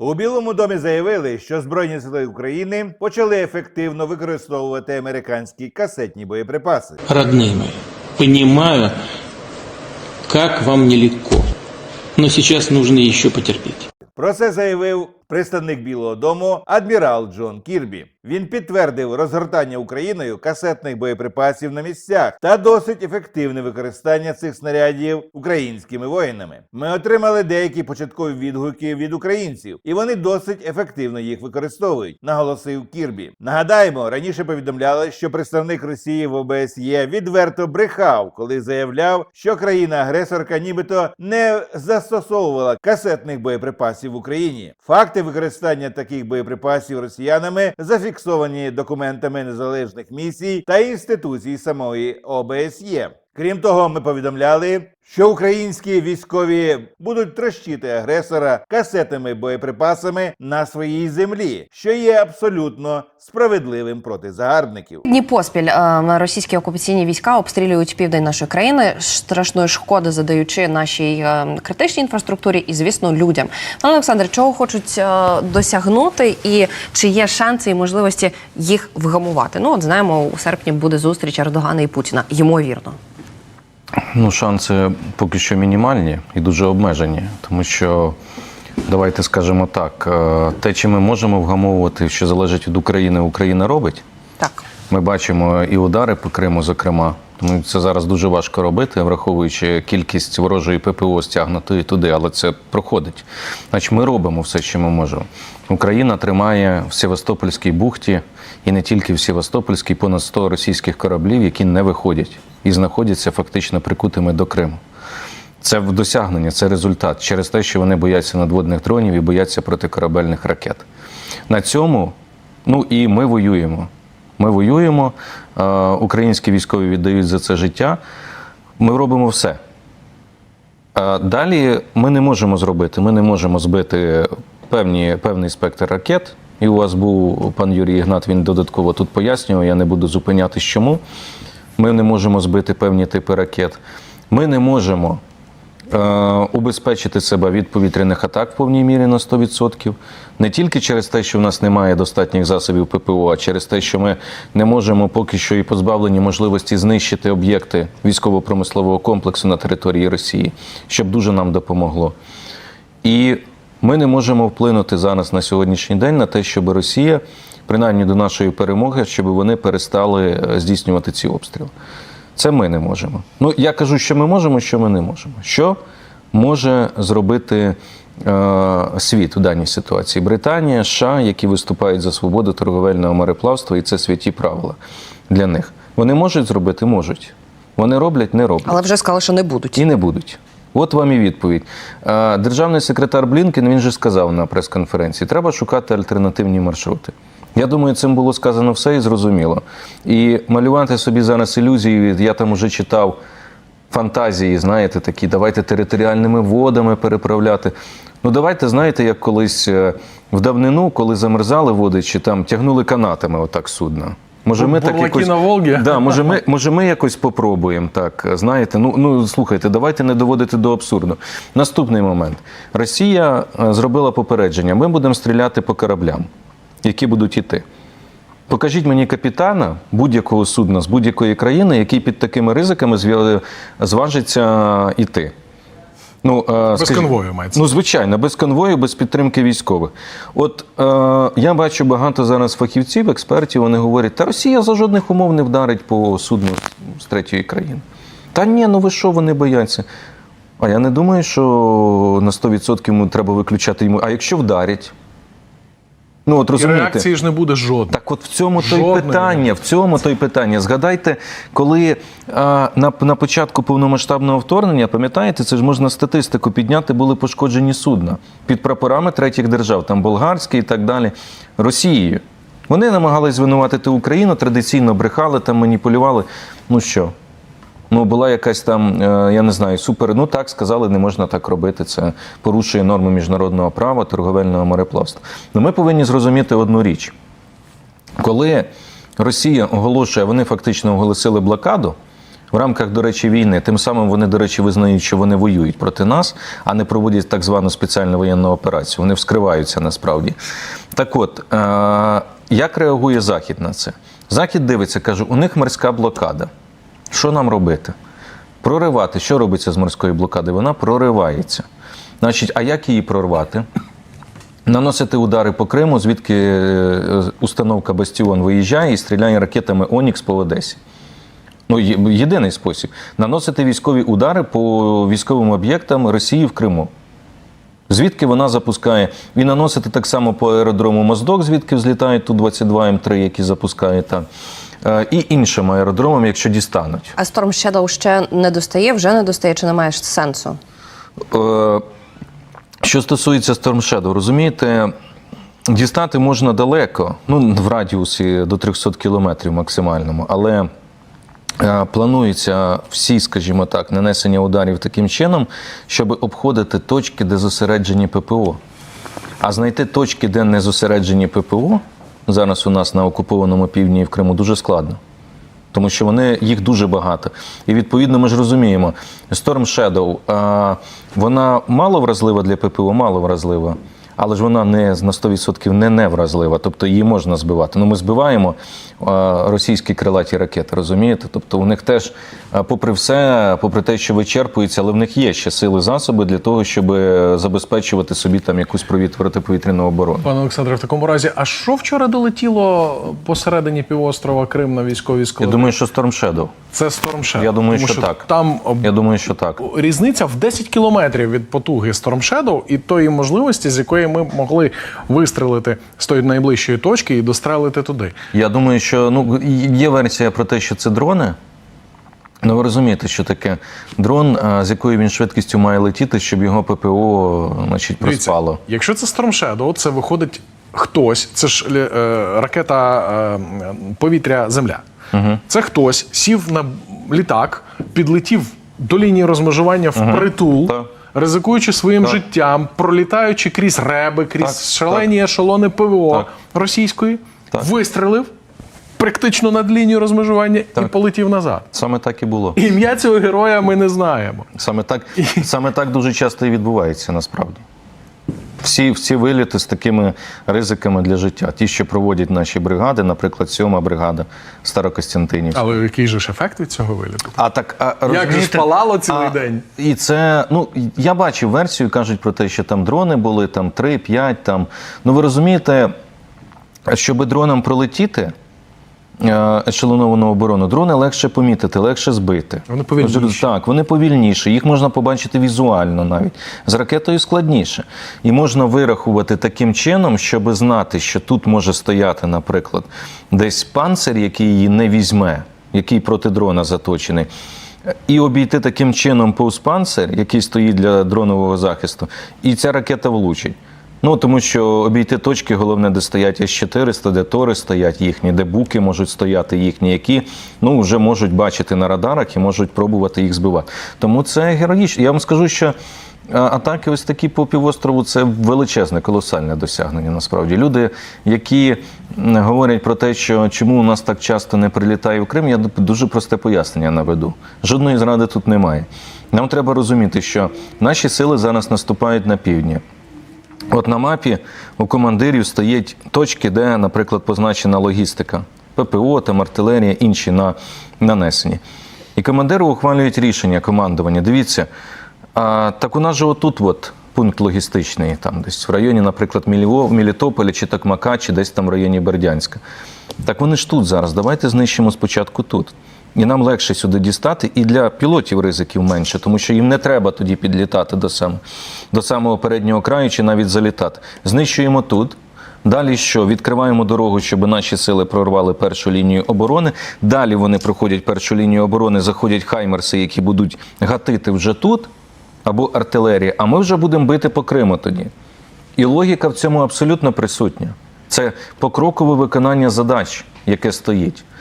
У Білому домі заявили, що Збройні сили України почали ефективно використовувати американські касетні боєприпаси. Родные розумію, як вам нелегко, але зараз потрібно ще потерпіти. Про це заявив представник Білого Дому адмірал Джон Кірбі. Він підтвердив розгортання Україною касетних боєприпасів на місцях та досить ефективне використання цих снарядів українськими воїнами. Ми отримали деякі початкові відгуки від українців, і вони досить ефективно їх використовують, наголосив Кірбі. Нагадаємо, раніше повідомляли, що представник Росії в ОБСЄ відверто брехав, коли заявляв, що країна-агресорка нібито не застосовувала касетних боєприпасів в Україні. Факти використання таких боєприпасів росіянами зафіксовані документами незалежних місій та інституцій самої ОБСЄ. Крім того, ми повідомляли, що українські військові будуть трощити агресора касетними боєприпасами на своїй землі, що є абсолютно справедливим проти загарбників. Дні поспіль е, російські окупаційні війська обстрілюють південь нашої країни, страшної шкоди задаючи нашій е, критичній інфраструктурі і, звісно, людям. Пане Олександр, чого хочуть е, досягнути, і чи є шанси і можливості їх вгамувати? Ну, от знаємо, у серпні буде зустріч Ердогана і Путіна. Ймовірно. Ну, шанси поки що мінімальні і дуже обмежені, тому що давайте скажемо так: е, те, чи ми можемо вгамовувати, що залежить від України, Україна робить. Так. Ми бачимо і удари по Криму, зокрема. Тому це зараз дуже важко робити, враховуючи кількість ворожої ППО стягнутої туди, але це проходить. Значить, ми робимо все, що ми можемо. Україна тримає в Севастопольській бухті і не тільки в Севастопольській понад 100 російських кораблів, які не виходять і знаходяться фактично прикутими до Криму. Це в досягнення, це результат через те, що вони бояться надводних дронів і бояться протикорабельних ракет. На цьому, ну і ми воюємо. Ми воюємо, е, українські військові віддають за це життя. Ми робимо все. Е, Далі ми не можемо зробити, ми не можемо збити певні, певний спектр ракет. І у вас був пан Юрій Ігнат, він додатково тут пояснював, я не буду зупинятись чому. Ми не можемо збити певні типи ракет. Ми не можемо убезпечити себе від повітряних атак в повній мірі на 100%. Не тільки через те, що в нас немає достатніх засобів ППО, а через те, що ми не можемо поки що і позбавлені можливості знищити об'єкти військово-промислового комплексу на території Росії, щоб дуже нам допомогло. І ми не можемо вплинути зараз на сьогоднішній день на те, щоб Росія, принаймні до нашої перемоги, щоб вони перестали е, здійснювати ці обстріли. Це ми не можемо. Ну, я кажу, що ми можемо, що ми не можемо. Що може зробити е, світ у даній ситуації? Британія, США, які виступають за свободу торговельного мореплавства, і це святі правила для них. Вони можуть зробити, можуть. Вони роблять, не роблять. Але вже сказали, що не будуть. І не будуть. От вам і відповідь. Е, Державний секретар Блінкен він же сказав на прес-конференції: треба шукати альтернативні маршрути. Я думаю, цим було сказано все і зрозуміло. І малювати собі зараз ілюзії, я там уже читав фантазії, знаєте, такі, давайте територіальними водами переправляти. Ну, давайте, знаєте, як колись е, в давнину, коли замерзали води, чи там тягнули канатами отак судна. Може, ми так якось... на Волгі? Да, може, ми, може, ми якось попробуємо так. Знаєте, ну, ну слухайте, давайте не доводити до абсурду. Наступний момент. Росія е, зробила попередження: ми будемо стріляти по кораблям, які будуть іти. Покажіть мені капітана будь-якого судна з будь-якої країни, який під такими ризиками зважиться іти. Ну, е, Без конвою мається. Ну, звичайно, без конвою, без підтримки військових. От е, я бачу багато зараз фахівців, експертів, вони говорять, та Росія за жодних умов не вдарить по судну з третьої країни. Та ні, ну ви що, вони бояться. А я не думаю, що на 100% треба виключати йому. А якщо вдарять? Ну, от І реакції ж не буде жодної. Так от в цьому то й питання, в цьому то й питання. Згадайте, коли а, на, на початку повномасштабного вторгнення, пам'ятаєте, це ж можна статистику підняти, були пошкоджені судна під прапорами третіх держав, там болгарські і так далі, Росією. Вони намагались звинуватити Україну, традиційно брехали, там маніпулювали. Ну що? Ну, була якась там, е, я не знаю, супер. Ну так сказали, не можна так робити. Це порушує норми міжнародного права, торговельного мореплавства. Ну, ми повинні зрозуміти одну річ. Коли Росія оголошує, вони фактично оголосили блокаду В рамках, до речі, війни, тим самим вони, до речі, визнають, що вони воюють проти нас, а не проводять так звану спеціальну воєнну операцію. Вони вскриваються насправді. Так от, е- як реагує Захід на це? Захід дивиться, каже, у них морська блокада. Що нам робити? Проривати. Що робиться з морської блокади? Вона проривається. Значить, а як її прорвати? Наносити удари по Криму, звідки е, установка Бастіон виїжджає і стріляє ракетами Онікс по Одесі. Ну, єдиний спосіб наносити військові удари по військовим об'єктам Росії в Криму. Звідки вона запускає, і наносити так само по аеродрому Моздок, звідки взлітають ту 22 М3, які запускає там, е, і іншим аеродромам, якщо дістануть. А Storm Shadow ще не достає, вже не достає, чи немає ж сенсу? Е, Що стосується Storm Shadow, розумієте, дістати можна далеко, ну в радіусі до 300 кілометрів максимальному, але е, планується всі, скажімо так, нанесення ударів таким чином, щоб обходити точки, де зосереджені ППО. А знайти точки, де не зосереджені ППО, зараз у нас на окупованому півдні і в Криму дуже складно. Тому що вони їх дуже багато. І відповідно ми ж розуміємо, Storm Shadow, а, вона мало вразлива для ППО, мало вразлива, але ж вона не на 100% не невразлива, тобто її можна збивати. Ну ми збиваємо російські крилаті ракети, розумієте? Тобто у них теж, попри все, попри те, що вичерпується, але в них є ще сили засоби для того, щоб забезпечувати собі там якусь провід- протиповітряну оборону. Пане Олександре, в такому разі, а що вчора долетіло посередині півострова Крим на військові Я думаю, що Storm Shadow. Це Storm Shadow. Я думаю, Тому що так. Там Я думаю, що так. різниця в 10 кілометрів від потуги Storm Shadow і тої можливості, з якої ми могли вистрелити з тої найближчої точки і дострелити туди. Я думаю, що ну є версія про те, що це дрони. Ну, ви розумієте, що таке дрон, з якою він швидкістю має летіти, щоб його ППО значить, Дивіться, проспало. Якщо це Storm Shadow, це виходить хтось, це ж е, ракета е, повітря Земля. Угу. Це хтось сів на літак, підлетів до лінії розмежування впритул. Так. Ризикуючи своїм життям, пролітаючи крізь реби, крізь Так, шалені ешелони ПВО Так. російської, Так. вистрелив практично над лінією розмежування і полетів назад. Саме так і було. Ім'я цього героя ми не знаємо. Саме так, саме так дуже часто і відбувається насправді. Всі, всі виліти з такими ризиками для життя. Ті, що проводять наші бригади, наприклад, сьома бригада Старокостянтинівська. Але який же ж ефект від цього виліту? А так а, Як же ж палало цілий а, день? І це, ну я бачив версію, кажуть про те, що там дрони були, там 3-5, там. Ну ви розумієте, щоб дроном пролетіти. Е, Ешелоновану оборону дрони легше помітити, легше збити. Вони повільніші. Так, вони повільніші. Їх можна побачити візуально навіть. З ракетою складніше. І можна вирахувати таким чином, щоб знати, що тут може стояти, наприклад, десь панцир, який її не візьме, який проти дрона заточений. І обійти таким чином повз панцир, який стоїть для дронового захисту, і ця ракета влучить. Ну тому що обійти точки, головне, де стоять С-400, де тори стоять їхні, де буки можуть стояти їхні, які ну вже можуть бачити на радарах і можуть пробувати їх збивати. Тому це героїчно. Я вам скажу, що атаки ось такі по півострову це величезне, колосальне досягнення. Насправді люди, які говорять про те, що чому у нас так часто не прилітає в Крим, я дуже просте пояснення наведу. Жодної зради тут немає. Нам треба розуміти, що наші сили зараз наступають на півдні. От на мапі у командирів стоять точки, де, наприклад, позначена логістика, ППО, там артилерія, інші на нанесені. І командири ухвалюють рішення командування. Дивіться, а, так у нас же отут от пункт логістичний, там десь в районі, наприклад, Мелітополя чи Токмака, чи десь там в районі Бердянська. Так вони ж тут зараз. Давайте знищимо спочатку тут. І нам легше сюди дістати, і для пілотів ризиків менше, тому що їм не треба тоді підлітати до самого, до самого переднього краю чи навіть залітати. Знищуємо тут. Далі що? Відкриваємо дорогу, щоб наші сили прорвали першу лінію оборони. Далі вони проходять першу лінію оборони, заходять хаймерси, які будуть гатити вже тут, або артилерія, а ми вже будемо бити по Криму тоді. І логіка в цьому абсолютно присутня. Це покрокове виконання задач, яке стоїть.